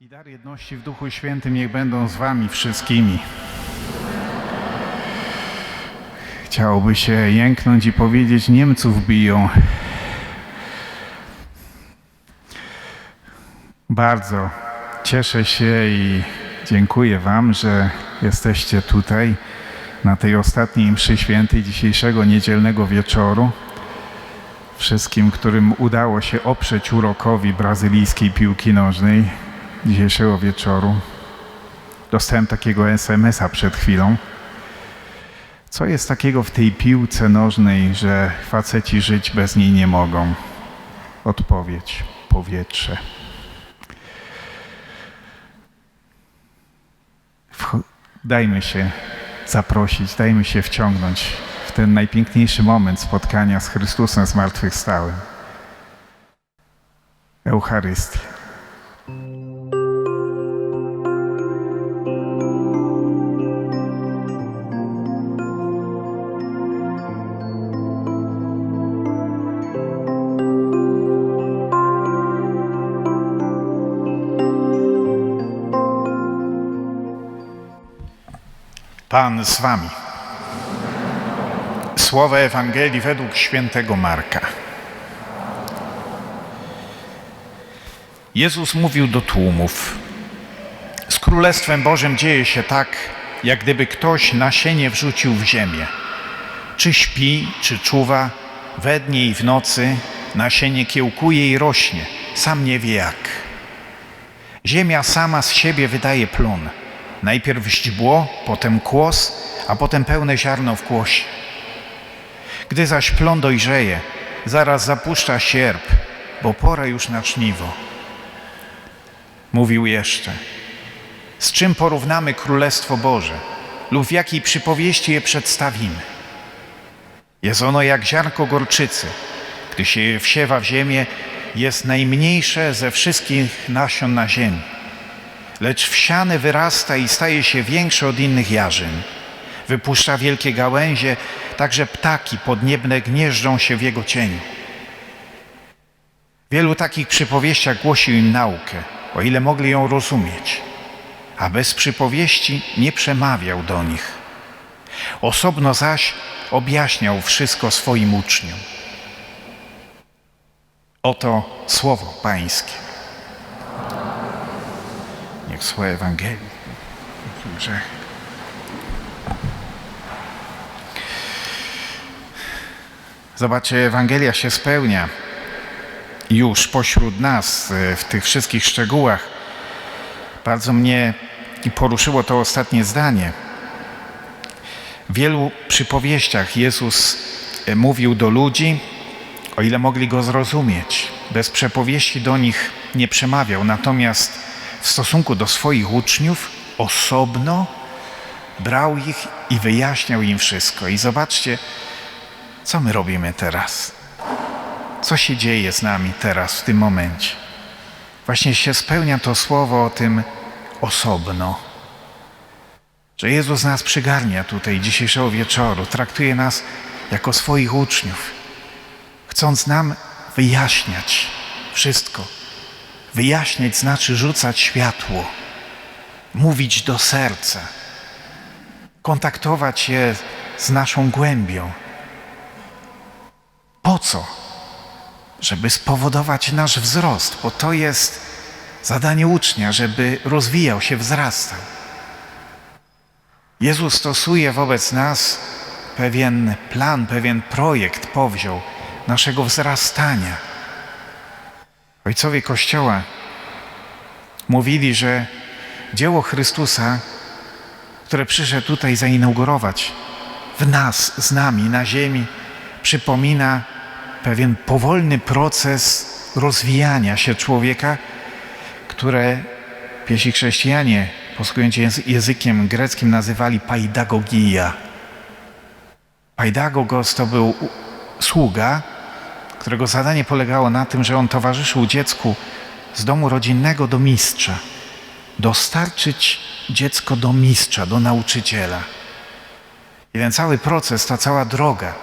I dar jedności w Duchu Świętym niech będą z wami wszystkimi. Chciałoby się jęknąć i powiedzieć, Niemców biją. Bardzo cieszę się i dziękuję wam, że jesteście tutaj na tej ostatniej mszy świętej dzisiejszego niedzielnego wieczoru. Wszystkim, którym udało się oprzeć urokowi brazylijskiej piłki nożnej dzisiejszego wieczoru. Dostałem takiego SMS-a przed chwilą. Co jest takiego w tej piłce nożnej, że faceci żyć bez niej nie mogą? Odpowiedź: powietrze. Dajmy się zaprosić, dajmy się wciągnąć w ten najpiękniejszy moment spotkania z Chrystusem zmartwychwstałym. Eucharystia. Pan z wami. Słowa Ewangelii według świętego Marka. Jezus mówił do tłumów: Z Królestwem Bożym dzieje się tak, jak gdyby ktoś nasienie wrzucił w ziemię. Czy śpi, czy czuwa, we dnie i w nocy nasienie kiełkuje i rośnie, sam nie wie jak. Ziemia sama z siebie wydaje plon. Najpierw źdźbło, potem kłos, a potem pełne ziarno w kłosie. Gdy zaś plon dojrzeje, zaraz zapuszcza sierp, bo pora już na żniwo. Mówił jeszcze, z czym porównamy Królestwo Boże lub w jakiej przypowieści je przedstawimy? Jest ono jak ziarnko gorczycy. Gdy się wsiewa w ziemię, jest najmniejsze ze wszystkich nasion na ziemi. Lecz wsiane wyrasta i staje się większe od innych jarzyn. Wypuszcza wielkie gałęzie, także ptaki podniebne gnieżdżą się w jego cieniu. Wielu takich przypowieściach głosił im naukę, o ile mogli ją rozumieć, a bez przypowieści nie przemawiał do nich. Osobno zaś objaśniał wszystko swoim uczniom. Oto słowo Pańskie. Niech słowa Ewangelii. Zobaczcie, Ewangelia się spełnia już pośród nas e, w tych wszystkich szczegółach. Bardzo mnie i poruszyło to ostatnie zdanie. W wielu przypowieściach Jezus e, mówił do ludzi, o ile mogli go zrozumieć. Bez przepowieści do nich nie przemawiał, natomiast w stosunku do swoich uczniów osobno brał ich i wyjaśniał im wszystko. I zobaczcie, co my robimy teraz. Co się dzieje z nami teraz, w tym momencie? Właśnie się spełnia to słowo o tym osobno. Że Jezus nas przygarnia tutaj dzisiejszego wieczoru, traktuje nas jako swoich uczniów, chcąc nam wyjaśniać wszystko. Wyjaśniać znaczy rzucać światło, mówić do serca, kontaktować się z naszą głębią. Po co? Żeby spowodować nasz wzrost, bo to jest zadanie ucznia, żeby rozwijał się, wzrastał. Jezus stosuje wobec nas pewien plan, pewien projekt powziął naszego wzrastania. Ojcowie Kościoła mówili, że dzieło Chrystusa, które przyszedł tutaj zainaugurować w nas, z nami, na ziemi, przypomina pewien powolny proces rozwijania się człowieka, które piesi chrześcijanie, posługując się językiem greckim, nazywali paidagogia. Paidagogos to był sługa, którego zadanie polegało na tym, że on towarzyszył dziecku z domu rodzinnego do mistrza. Dostarczyć dziecko do mistrza, do nauczyciela. I ten cały proces, ta cała droga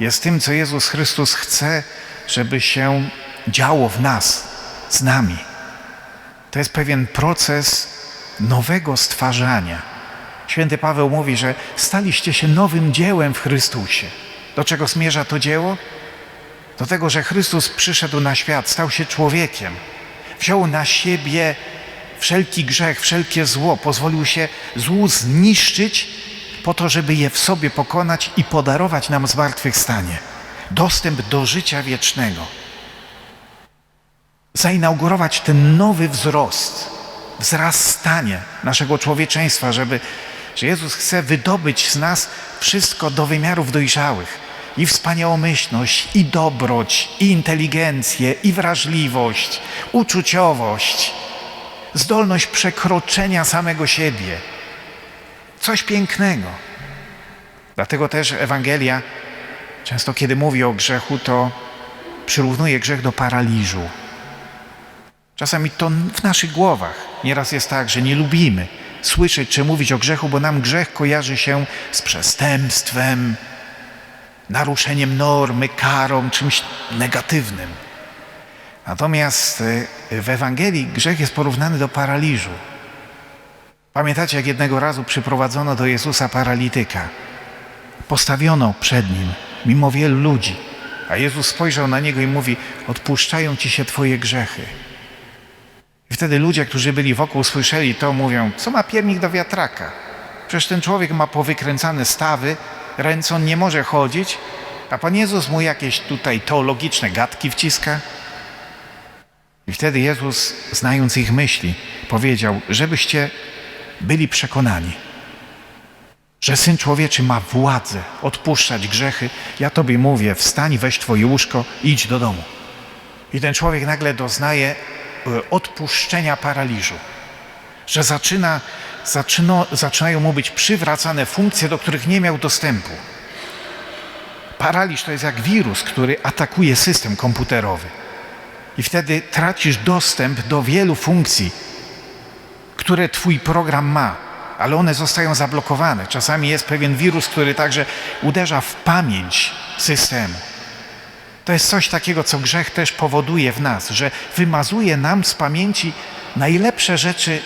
jest tym, co Jezus Chrystus chce, żeby się działo w nas, z nami. to jest pewien proces nowego stwarzania. Święty Paweł mówi, że staliście się nowym dziełem w Chrystusie. Do czego zmierza to dzieło? Do tego, że Chrystus przyszedł na świat, stał się człowiekiem, wziął na siebie wszelki grzech, wszelkie zło, pozwolił się złu zniszczyć po to, żeby je w sobie pokonać i podarować nam zmartwychwstanie. Dostęp do życia wiecznego. Zainaugurować ten nowy wzrost, wzrastanie naszego człowieczeństwa, żeby, że Jezus chce wydobyć z nas wszystko do wymiarów dojrzałych. I wspaniałomyślność, i dobroć, i inteligencję, i wrażliwość, uczuciowość, zdolność przekroczenia samego siebie. Coś pięknego. Dlatego też Ewangelia często, kiedy mówi o grzechu, to przyrównuje grzech do paraliżu. Czasami to w naszych głowach. Nieraz jest tak, że nie lubimy słyszeć czy mówić o grzechu, bo nam grzech kojarzy się z przestępstwem, naruszeniem normy, karą, czymś negatywnym. Natomiast y, w Ewangelii grzech jest porównany do paraliżu. Pamiętacie, jak jednego razu przyprowadzono do Jezusa paralityka? Postawiono przed nim, mimo wielu ludzi. A Jezus spojrzał na niego i mówi: Odpuszczają ci się twoje grzechy. I wtedy ludzie, którzy byli wokół, słyszeli to, mówią: Co ma piernik do wiatraka? Przecież ten człowiek ma powykręcane stawy, ręce on nie może chodzić, a Pan Jezus mu jakieś tutaj teologiczne gadki wciska. I wtedy Jezus, znając ich myśli, powiedział, żebyście byli przekonani, że Syn Człowieczy ma władzę odpuszczać grzechy. Ja Tobie mówię, wstań, weź Twoje łóżko i idź do domu. I ten człowiek nagle doznaje e, odpuszczenia paraliżu, że zaczyna, zaczyna, zaczynają mu być przywracane funkcje, do których nie miał dostępu. Paraliż to jest jak wirus, który atakuje system komputerowy. I wtedy tracisz dostęp do wielu funkcji, które Twój program ma, ale one zostają zablokowane. Czasami jest pewien wirus, który także uderza w pamięć systemu. To jest coś takiego, co grzech też powoduje w nas, że wymazuje nam z pamięci najlepsze rzeczy,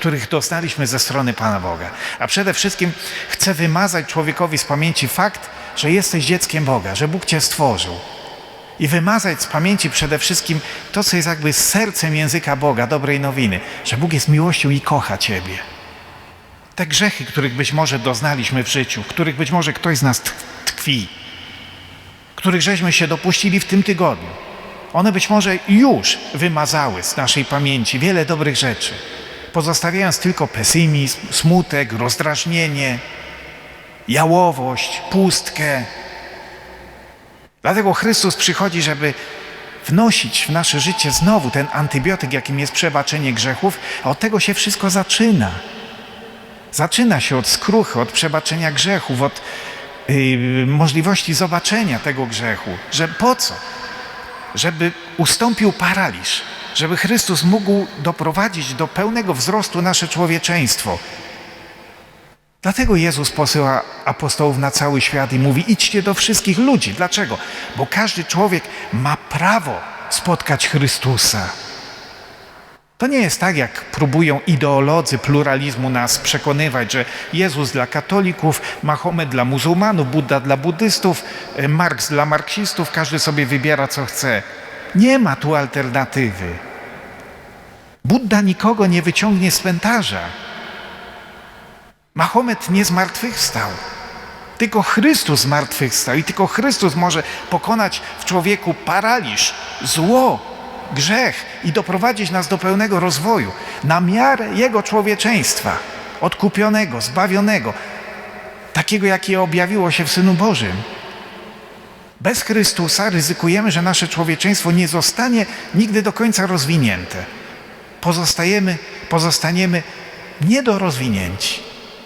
których doznaliśmy ze strony Pana Boga. A przede wszystkim chce wymazać człowiekowi z pamięci fakt, że jesteś dzieckiem Boga, że Bóg cię stworzył i wymazać z pamięci przede wszystkim to, co jest jakby sercem języka Boga, dobrej nowiny, że Bóg jest miłością i kocha Ciebie. Te grzechy, których być może doznaliśmy w życiu, w których być może ktoś z nas tkwi, których żeśmy się dopuścili w tym tygodniu, one być może już wymazały z naszej pamięci wiele dobrych rzeczy, pozostawiając tylko pesymizm, smutek, rozdrażnienie, jałowość, pustkę, Dlatego Chrystus przychodzi, żeby wnosić w nasze życie znowu ten antybiotyk, jakim jest przebaczenie grzechów, a od tego się wszystko zaczyna. Zaczyna się od skruchy, od przebaczenia grzechów, od yy, możliwości zobaczenia tego grzechu. Że po co? Żeby ustąpił paraliż, żeby Chrystus mógł doprowadzić do pełnego wzrostu nasze człowieczeństwo, Dlatego Jezus posyła apostołów na cały świat i mówi: idźcie do wszystkich ludzi. Dlaczego? Bo każdy człowiek ma prawo spotkać Chrystusa. To nie jest tak, jak próbują ideolodzy pluralizmu nas przekonywać, że Jezus dla katolików, Mahomet dla muzułmanów, Buddha dla buddystów, e, Marks dla marksistów, każdy sobie wybiera co chce. Nie ma tu alternatywy. Buddha nikogo nie wyciągnie z cmentarza. Mahomet nie zmartwychwstał. Tylko Chrystus zmartwychwstał i tylko Chrystus może pokonać w człowieku paraliż, zło, grzech i doprowadzić nas do pełnego rozwoju na miarę Jego człowieczeństwa, odkupionego, zbawionego, takiego, jakie objawiło się w Synu Bożym. Bez Chrystusa ryzykujemy, że nasze człowieczeństwo nie zostanie nigdy do końca rozwinięte. Pozostajemy, pozostaniemy niedorozwinięci.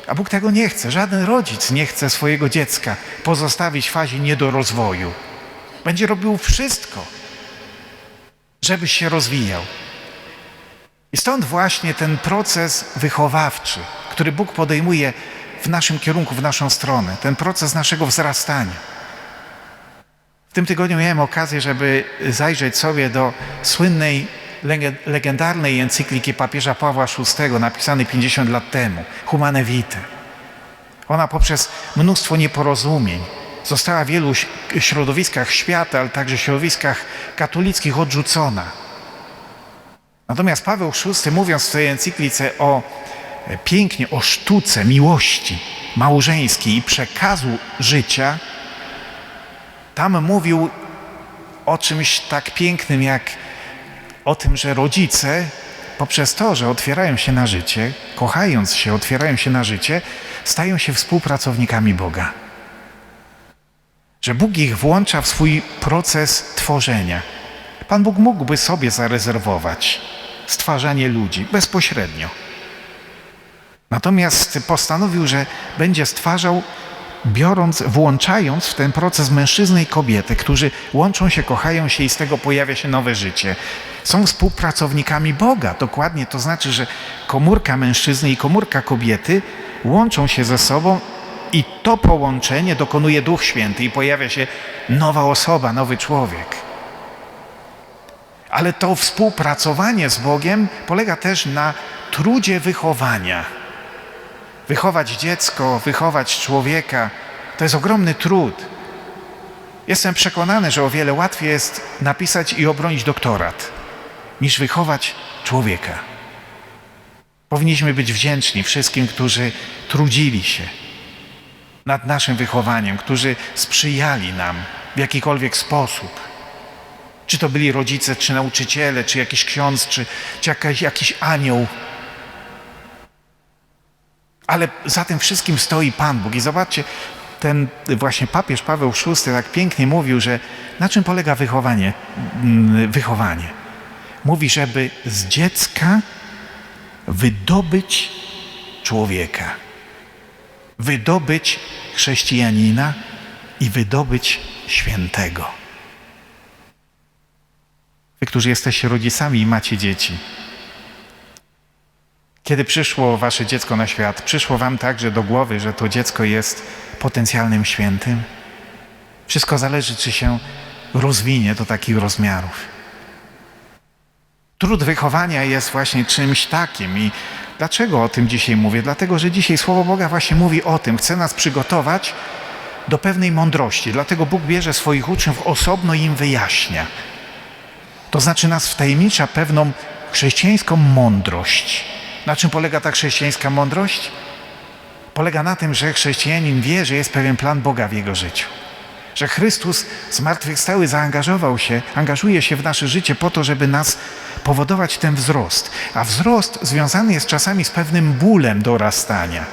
A Bóg tego nie chce. Żaden rodzic nie chce swojego dziecka pozostawić w fazie niedorozwoju. Będzie robił wszystko, żeby się rozwijał. I stąd właśnie ten proces wychowawczy, który Bóg podejmuje w naszym kierunku, w naszą stronę, ten proces naszego wzrastania. W tym tygodniu miałem okazję, żeby zajrzeć sobie do słynnej lege- legendarnej encykliki papieża Pawła VI, napisanej 50 lat temu, Humane Vitae. Ona poprzez mnóstwo nieporozumień została w wielu środowiskach świata, ale także środowiskach katolickich odrzucona. Natomiast Paweł VI, mówiąc w tej encyklice o e, pięknie, o sztuce miłości małżeńskiej i przekazu życia, tam mówił o czymś tak pięknym, jak o tym, że rodzice poprzez to, że otwierają się na życie, kochając się, otwierają się na życie, stają się współpracownikami Boga. Że Bóg ich włącza w swój proces tworzenia. Pan Bóg mógłby sobie zarezerwować stwarzanie ludzi bezpośrednio. Natomiast postanowił, że będzie stwarzał, biorąc, włączając w ten proces mężczyznę i kobietę, którzy łączą się, kochają się i z tego pojawia się nowe życie. Są współpracownikami Boga, dokładnie to znaczy, że komórka mężczyzny i komórka kobiety łączą się ze sobą i to połączenie dokonuje Duch Święty i pojawia się nowa osoba, nowy człowiek. Ale to współpracowanie z Bogiem polega też na trudzie wychowania. Wychować dziecko, wychować człowieka to jest ogromny trud. Jestem przekonany, że o wiele łatwiej jest napisać i obronić doktorat, niż wychować człowieka. Powinniśmy być wdzięczni wszystkim, którzy trudzili się nad naszym wychowaniem, którzy sprzyjali nam w jakikolwiek sposób. Czy to byli rodzice, czy nauczyciele, czy jakiś ksiądz, czy, czy jakiś anioł. Ale za tym wszystkim stoi Pan Bóg. I zobaczcie, ten właśnie papież Paweł VI tak pięknie mówił, że na czym polega wychowanie? Mm, Wychowanie. Mówi, żeby z dziecka wydobyć człowieka. Wydobyć chrześcijanina i wydobyć świętego. Wy, którzy jesteście rodzicami i macie dzieci. Kiedy przyszło wasze dziecko na świat, przyszło wam także do głowy, że to dziecko jest potencjalnym świętym? Wszystko zależy, czy się rozwinie do takich rozmiarów. Trud wychowania jest właśnie czymś takim i dlaczego o tym dzisiaj mówię? Dlatego, że dzisiaj Słowo Boga właśnie mówi o tym, chce nas przygotować do pewnej mądrości. Dlatego Bóg bierze swoich uczniów osobno i im wyjaśnia. To znaczy nas wtajemnicza pewną chrześcijańską mądrość. Na czym polega ta chrześcijańska mądrość? Polega na tym, że chrześcijanin wie, że jest pewien plan Boga w jego życiu. Że Chrystus zmartwychwstały zaangażował się, angażuje się w nasze życie po to, żeby nas powodować ten wzrost. A wzrost związany jest czasami z pewnym bólem dorastania.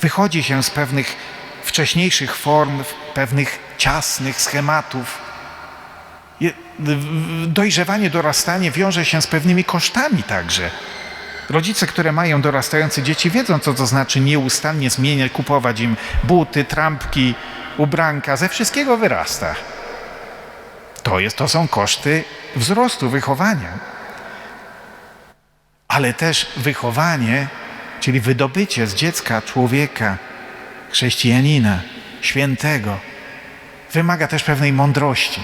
Wychodzi się z pewnych wcześniejszych form, pewnych ciasnych schematów. Dojrzewanie, dorastanie wiąże się z pewnymi kosztami także. Rodzice, które mają dorastające dzieci, wiedzą, co to znaczy nieustannie zmieniać, kupować im buty, trampki, ubranka, ze wszystkiego wyrasta. To, jest, to są koszty wzrostu, wychowania. Ale też wychowanie, czyli wydobycie z dziecka człowieka, chrześcijanina, świętego, wymaga też pewnej mądrości.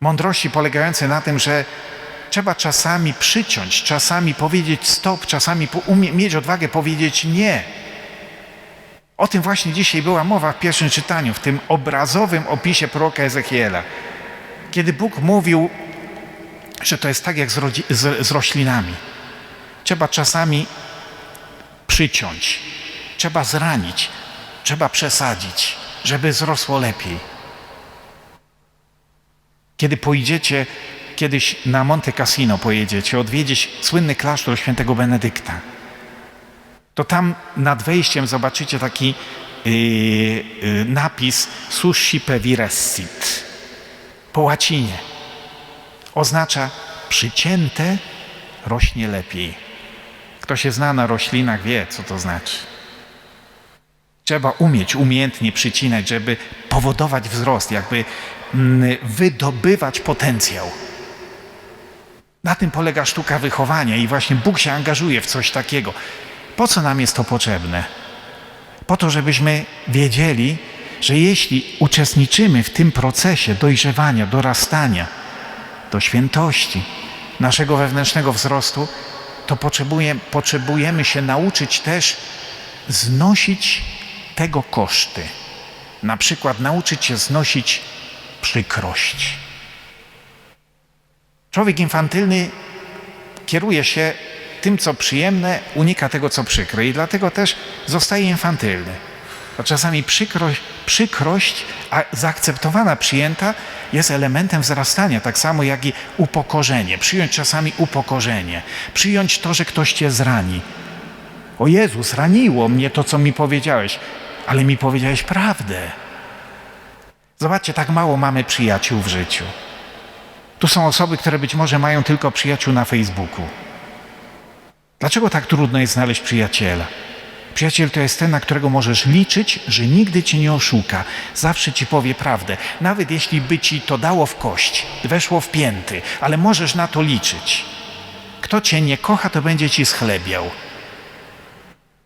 Mądrości polegającej na tym, że trzeba czasami przyciąć, czasami powiedzieć stop, czasami umie, mieć odwagę powiedzieć nie. O tym właśnie dzisiaj była mowa w pierwszym czytaniu, w tym obrazowym opisie proroka Ezechiela. Kiedy Bóg mówił, że to jest tak jak z, z, z roślinami. Trzeba czasami przyciąć, trzeba zranić, trzeba przesadzić, żeby zrosło lepiej. Kiedy pojedziecie kiedyś na Monte Cassino, pojedziecie odwiedzić słynny klasztor świętego Benedykta, to tam nad wejściem zobaczycie taki yy, yy, napis Suscipe virescit po łacinie. Oznacza przycięte rośnie lepiej. Kto się zna na roślinach wie, co to znaczy. Trzeba umieć umiejętnie przycinać, żeby powodować wzrost, jakby mm, wydobywać potencjał. Na tym polega sztuka wychowania i właśnie Bóg się angażuje w coś takiego. Po co nam jest to potrzebne? Po to, żebyśmy wiedzieli, że jeśli uczestniczymy w tym procesie dojrzewania, dorastania do świętości, naszego wewnętrznego wzrostu, to potrzebuje, potrzebujemy się nauczyć też znosić tego koszty. Na przykład nauczyć się znosić przykrość. Człowiek infantylny kieruje się tym, co przyjemne, unika tego, co przykre i dlatego też zostaje infantylny. Bo czasami przykrość, przykrość, a zaakceptowana, przyjęta, jest elementem wzrastania, tak samo jak i upokorzenie. Przyjąć czasami upokorzenie, przyjąć to, że ktoś cię zrani. O Jezus, raniło mnie to, co mi powiedziałeś, ale mi powiedziałeś prawdę. Zobaczcie, tak mało mamy przyjaciół w życiu. Tu są osoby, które być może mają tylko przyjaciół na Facebooku. Dlaczego tak trudno jest znaleźć przyjaciela? Przyjaciel to jest ten, na którego możesz liczyć, że nigdy cię nie oszuka, zawsze ci powie prawdę, nawet jeśli by ci to dało w kość, weszło w pięty, ale możesz na to liczyć. Kto cię nie kocha, to będzie ci schlebiał.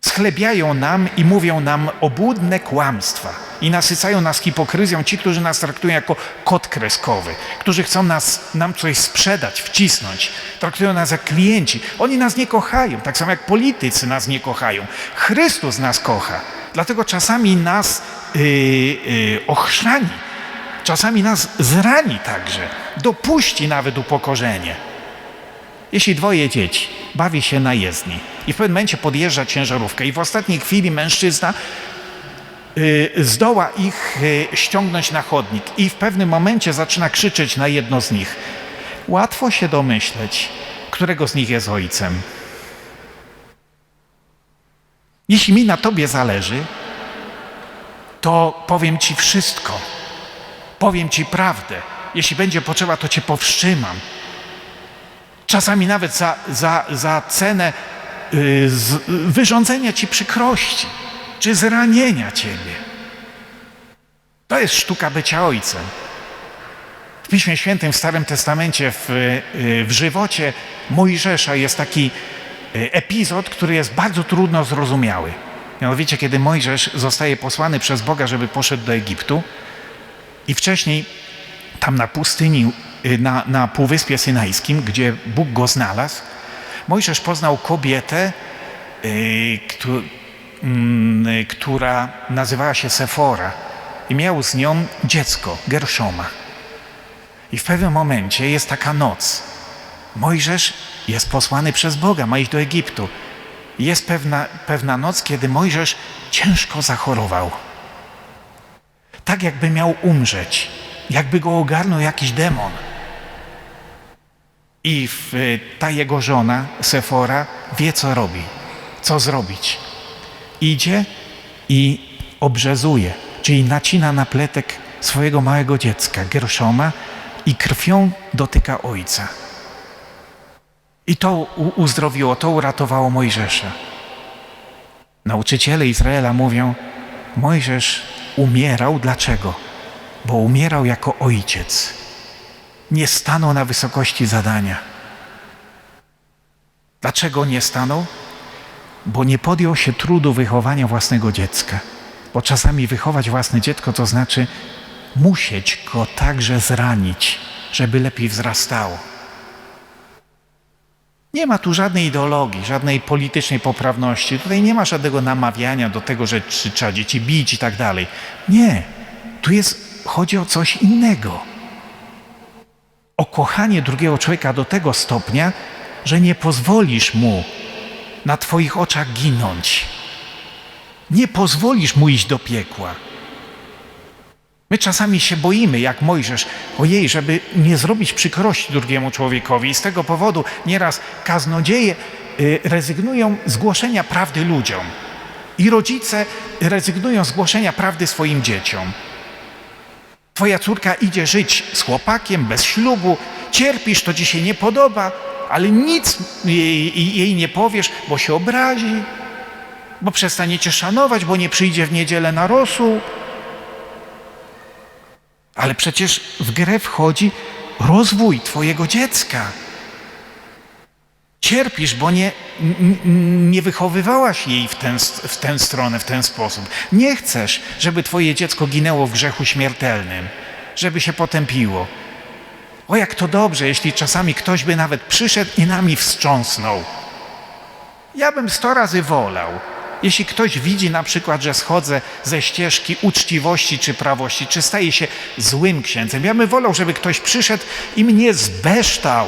Schlebiają nam i mówią nam obłudne kłamstwa i nasycają nas hipokryzją ci, którzy nas traktują jako kod kreskowy, którzy chcą nas, nam coś sprzedać, wcisnąć, traktują nas jak klienci. Oni nas nie kochają, tak samo jak politycy nas nie kochają. Chrystus nas kocha, dlatego czasami nas yy, yy, ochrzani, czasami nas zrani także, dopuści nawet upokorzenie. Jeśli dwoje dzieci bawi się na jezdni i w pewnym momencie podjeżdża ciężarówka i w ostatniej chwili mężczyzna zdoła ich y, ściągnąć na chodnik i w pewnym momencie zaczyna krzyczeć na jedno z nich. Łatwo się domyśleć, którego z nich jest ojcem. Jeśli mi na tobie zależy, to powiem ci wszystko. Powiem ci prawdę. Jeśli będzie potrzeba, to cię powstrzymam. Czasami nawet za, za, za cenę y, z, wyrządzenia ci przykrości, czy zranienia ciebie. To jest sztuka bycia ojcem. W Piśmie Świętym, w Starym Testamencie, w, y, w żywocie Mojżesza jest taki y, epizod, który jest bardzo trudno zrozumiały. Mianowicie, kiedy Mojżesz zostaje posłany przez Boga, żeby poszedł do Egiptu i wcześniej tam na pustyni Y, na, na Półwyspie Synajskim, gdzie Bóg go znalazł, Mojżesz poznał kobietę, y, mm, która nazywała się Sefora i miał z nią dziecko, Gerszoma. I w pewnym momencie jest taka noc. Mojżesz jest posłany przez Boga, ma iść do Egiptu. Jest pewna, pewna noc, kiedy Mojżesz ciężko zachorował. Tak jakby miał umrzeć, jakby go ogarnął jakiś demon. I ta jego żona, Sefora, wie, co robi, co zrobić. Idzie i obrzezuje, czyli nacina na pletek swojego małego dziecka, Gerszoma, i krwią dotyka ojca. I to uzdrowiło, to uratowało Mojżesza. Nauczyciele Izraela mówią, Mojżesz umierał dlaczego? Bo umierał jako ojciec nie stanął na wysokości zadania. Dlaczego nie stanął? Bo nie podjął się trudu wychowania własnego dziecka. Bo czasami wychować własne dziecko to znaczy musieć go także zranić, żeby lepiej wzrastało. Nie ma tu żadnej ideologii, żadnej politycznej poprawności. Tutaj nie ma żadnego namawiania do tego, że trzeba dzieci bić i tak dalej. Nie. Tu jest, chodzi o coś innego o kochanie drugiego człowieka do tego stopnia, że nie pozwolisz mu na Twoich oczach ginąć. Nie pozwolisz mu iść do piekła. My czasami się boimy, jak Mojżesz, ojej, żeby nie zrobić przykrości drugiemu człowiekowi. I z tego powodu nieraz kaznodzieje y, rezygnują z głoszenia prawdy ludziom. I rodzice rezygnują z głoszenia prawdy swoim dzieciom. Twoja córka idzie żyć z chłopakiem, bez ślubu, cierpisz, to ci się nie podoba, ale nic jej, jej nie powiesz, bo się obrazi, bo przestaniecie szanować, bo nie przyjdzie w niedzielę na rosół. Ale przecież w grę wchodzi rozwój Twojego dziecka. Cierpisz, bo nie, nie wychowywałaś jej w, ten, w tę stronę, w ten sposób. Nie chcesz, żeby Twoje dziecko ginęło w grzechu śmiertelnym, żeby się potępiło. O, jak to dobrze, jeśli czasami ktoś by nawet przyszedł i nami wstrząsnął. Ja bym sto razy wolał, jeśli ktoś widzi na przykład, że schodzę ze ścieżki uczciwości czy prawości, czy staje się złym księdzem. Ja bym wolał, żeby ktoś przyszedł i mnie zbeształ,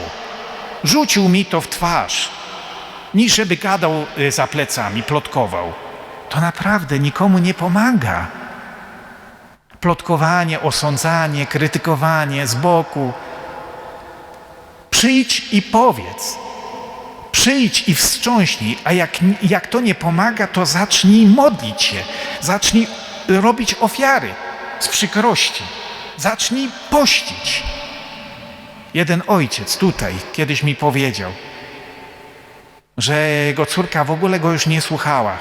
rzucił mi to w twarz, niż żeby gadał y, za plecami, plotkował. To naprawdę nikomu nie pomaga. Plotkowanie, osądzanie, krytykowanie z boku. Przyjdź i powiedz. Przyjdź i wstrząśnij, a jak, jak to nie pomaga, to zacznij modlić się, zacznij robić ofiary z przykrości, zacznij pościć. Jeden ojciec tutaj kiedyś mi powiedział, że jego córka w ogóle go już nie słuchała.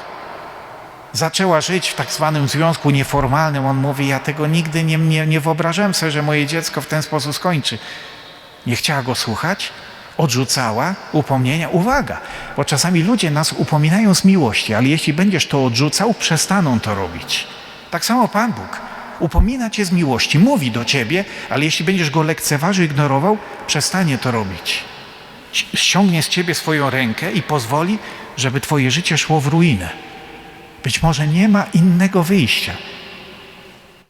Zaczęła żyć w tak zwanym związku nieformalnym. On mówi, ja tego nigdy nie, nie, nie wyobrażałem sobie, że moje dziecko w ten sposób skończy. Nie chciała go słuchać, odrzucała upomnienia. Uwaga, bo czasami ludzie nas upominają z miłości, ale jeśli będziesz to odrzucał, przestaną to robić. Tak samo Pan Bóg upomina cię z miłości, mówi do ciebie, ale jeśli będziesz go lekceważył, ignorował, przestanie to robić. Ściągnie z ciebie swoją rękę i pozwoli, żeby twoje życie szło w ruinę. Być może nie ma innego wyjścia.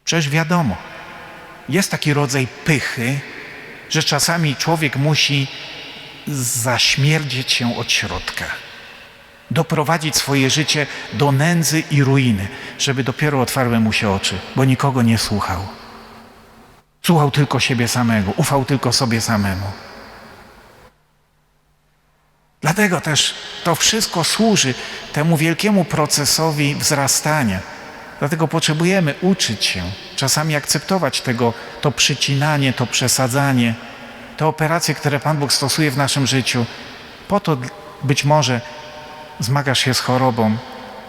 Przecież wiadomo, jest taki rodzaj pychy, że czasami człowiek musi zaśmierdzieć się od środka, doprowadzić swoje życie do nędzy i ruiny, żeby dopiero otwarły mu się oczy, bo nikogo nie słuchał. Słuchał tylko siebie samego, ufał tylko sobie samemu. Dlatego też to wszystko służy temu wielkiemu procesowi wzrastania. Dlatego potrzebujemy uczyć się, czasami akceptować tego, to przycinanie, to przesadzanie, te operacje, które Pan Bóg stosuje w naszym życiu. Po to być może zmagasz się z chorobą,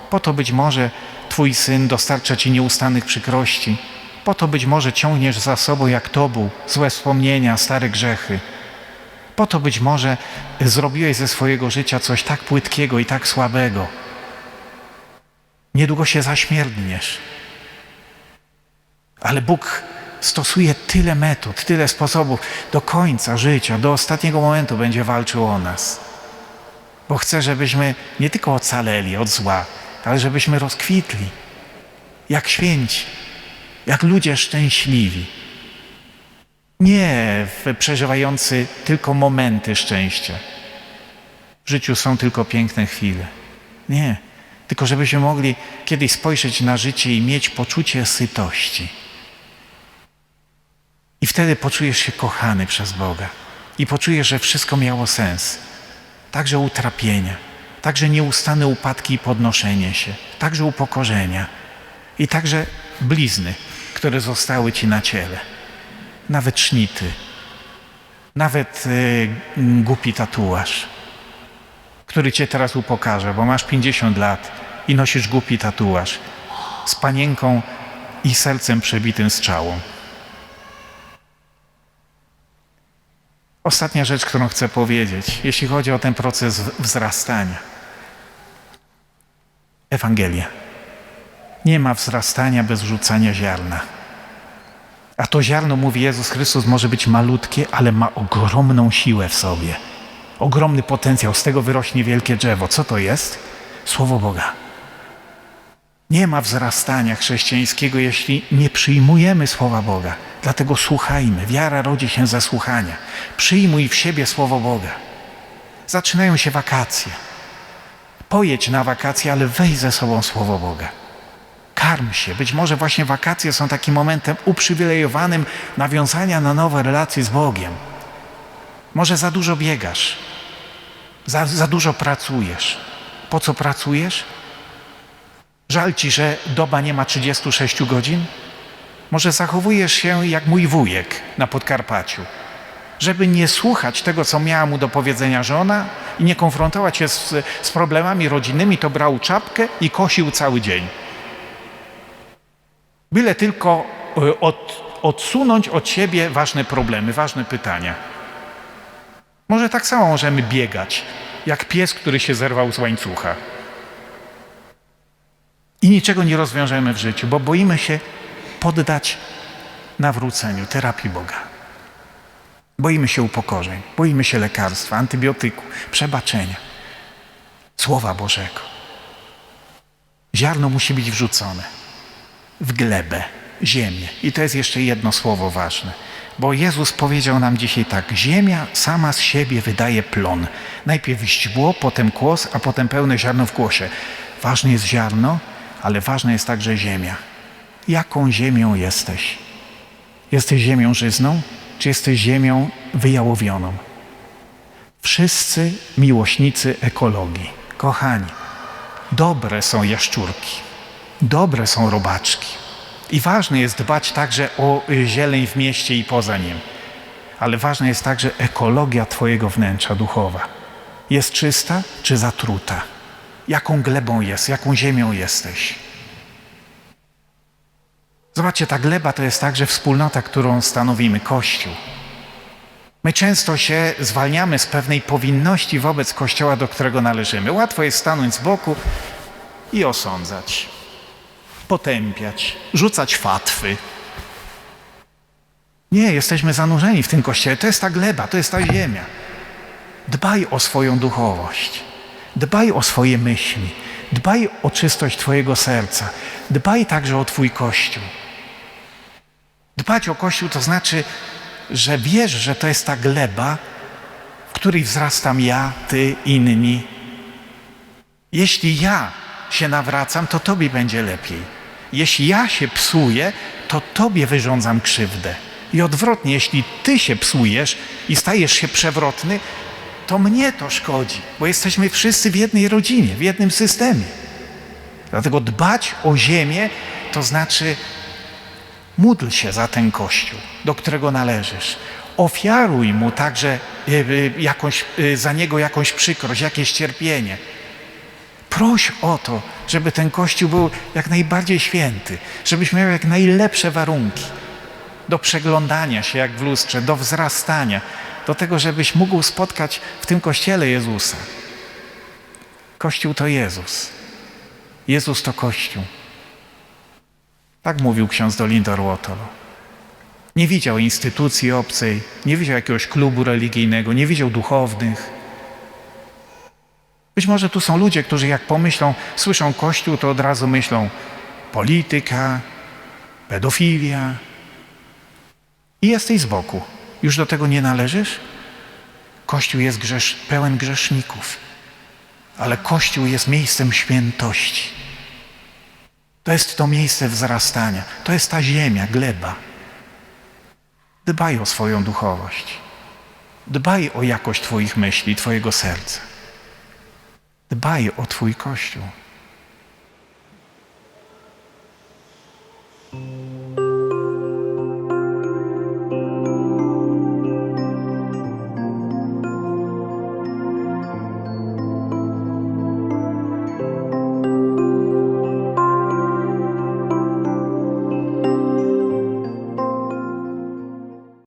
po to być może Twój syn dostarcza Ci nieustannych przykrości, po to być może ciągniesz za sobą jak tobu złe wspomnienia, stare grzechy. Po to być może zrobiłeś ze swojego życia coś tak płytkiego i tak słabego. Niedługo się zaśmierdniesz. Ale Bóg stosuje tyle metod, tyle sposobów. Do końca życia, do ostatniego momentu będzie walczył o nas. Bo chce, żebyśmy nie tylko ocaleli od zła, ale żebyśmy rozkwitli. Jak święci, jak ludzie szczęśliwi nie przeżywający tylko momenty szczęścia. W życiu są tylko piękne chwile. Nie, tylko żebyśmy mogli kiedyś spojrzeć na życie i mieć poczucie sytości. I wtedy poczujesz się kochany przez Boga. I poczujesz, że wszystko miało sens. Także utrapienia, także nieustanne upadki i podnoszenie się, także upokorzenia. I także blizny, które zostały ci na ciele. Nawet sznity, nawet y, głupi tatuaż, który cię teraz upokarza, bo masz 50 lat i nosisz głupi tatuaż z panienką i sercem przebitym strzałą. Ostatnia rzecz, którą chcę powiedzieć, jeśli chodzi o ten proces wzrastania. Ewangelia. Nie ma wzrastania bez rzucania ziarna. A to ziarno, mówi Jezus Chrystus, może być malutkie, ale ma ogromną siłę w sobie. Ogromny potencjał. Z tego wyrośnie wielkie drzewo. Co to jest? Słowo Boga. Nie ma wzrastania chrześcijańskiego, jeśli nie przyjmujemy Słowa Boga. Dlatego słuchajmy. Wiara rodzi się ze słuchania. Przyjmuj w siebie Słowo Boga. Zaczynają się wakacje. Pojedź na wakacje, ale weź ze sobą Słowo Boga karm się. Być może właśnie wakacje są takim momentem uprzywilejowanym nawiązania na nowe relacje z Bogiem. Może za dużo biegasz, za, za dużo pracujesz. Po co pracujesz? Żal ci, że doba nie ma 36 godzin? Może zachowujesz się jak mój wujek na Podkarpaciu, żeby nie słuchać tego, co miała mu do powiedzenia żona i nie konfrontować się z, z problemami rodzinnymi, to brał czapkę i kosił cały dzień. Byle tylko e, od, odsunąć od siebie ważne problemy, ważne pytania. Może tak samo możemy biegać, jak pies, który się zerwał z łańcucha. I niczego nie rozwiążemy w życiu, bo boimy się poddać nawróceniu, terapii Boga. Boimy się upokorzeń, boimy się lekarstwa, antybiotyku, przebaczenia, Słowa Bożego. Ziarno musi być wrzucone w glebę, ziemię. I to jest jeszcze jedno słowo ważne. Bo Jezus powiedział nam dzisiaj tak: Ziemia sama z siebie wydaje plon. Najpierw źdźbło, potem kłos, a potem pełne ziarno w kłosie. Ważne jest ziarno, ale ważna jest także ziemia. Jaką ziemią jesteś? Jesteś ziemią żyzną, czy jesteś ziemią wyjałowioną? Wszyscy miłośnicy ekologii, kochani, dobre są jaszczurki, dobre są robaczki. I ważne jest dbać także o y, zieleń w mieście i poza nim. Ale ważna jest także ekologia Twojego wnętrza duchowa. Jest czysta czy zatruta? Jaką glebą jest, jaką ziemią jesteś? Zobaczcie, ta gleba to jest także wspólnota, którą stanowimy Kościół. My często się zwalniamy z pewnej powinności wobec Kościoła, do którego należymy. Łatwo jest stanąć z boku i osądzać, potępiać, rzucać fatwy. Nie, jesteśmy zanurzeni w tym Kościele. To jest ta gleba, to jest ta ziemia. Dbaj o swoją duchowość. Dbaj o swoje myśli. Dbaj o czystość Twojego serca. Dbaj także o Twój Kościół. Dbać o Kościół to znaczy, że wiesz, że to jest ta gleba, w której wzrastam ja, Ty, inni. Jeśli ja się nawracam, to Tobie będzie lepiej. Jeśli ja się psuję, to Tobie wyrządzam krzywdę. I odwrotnie, jeśli Ty się psujesz i stajesz się przewrotny, to mnie to szkodzi, bo jesteśmy wszyscy w jednej rodzinie, w jednym systemie. Dlatego dbać o ziemię to znaczy módl się za ten kościół, do którego należysz. Ofiaruj mu także y, y, jakąś, y, za niego jakąś przykrość, jakieś cierpienie. Proś o to, żeby ten kościół był jak najbardziej święty, żebyś miał jak najlepsze warunki do przeglądania się jak w lustrze, do wzrastania, do tego, żebyś mógł spotkać w tym kościele Jezusa. Kościół to Jezus. Jezus to Kościół. Tak mówił ksiądz Dolinder Łotolo. Nie widział instytucji obcej, nie widział jakiegoś klubu religijnego, nie widział duchownych. Być może tu są ludzie, którzy jak pomyślą, słyszą Kościół, to od razu myślą polityka, pedofilia. I jesteś z boku. Już do tego nie należysz? Kościół jest grzesz, pełen grzeszników, ale Kościół jest miejscem świętości. To jest to miejsce wzrastania, to jest ta ziemia, gleba. Dbaj o swoją duchowość. Dbaj o jakość Twoich myśli, Twojego serca. Dbaj o Twój Kościół.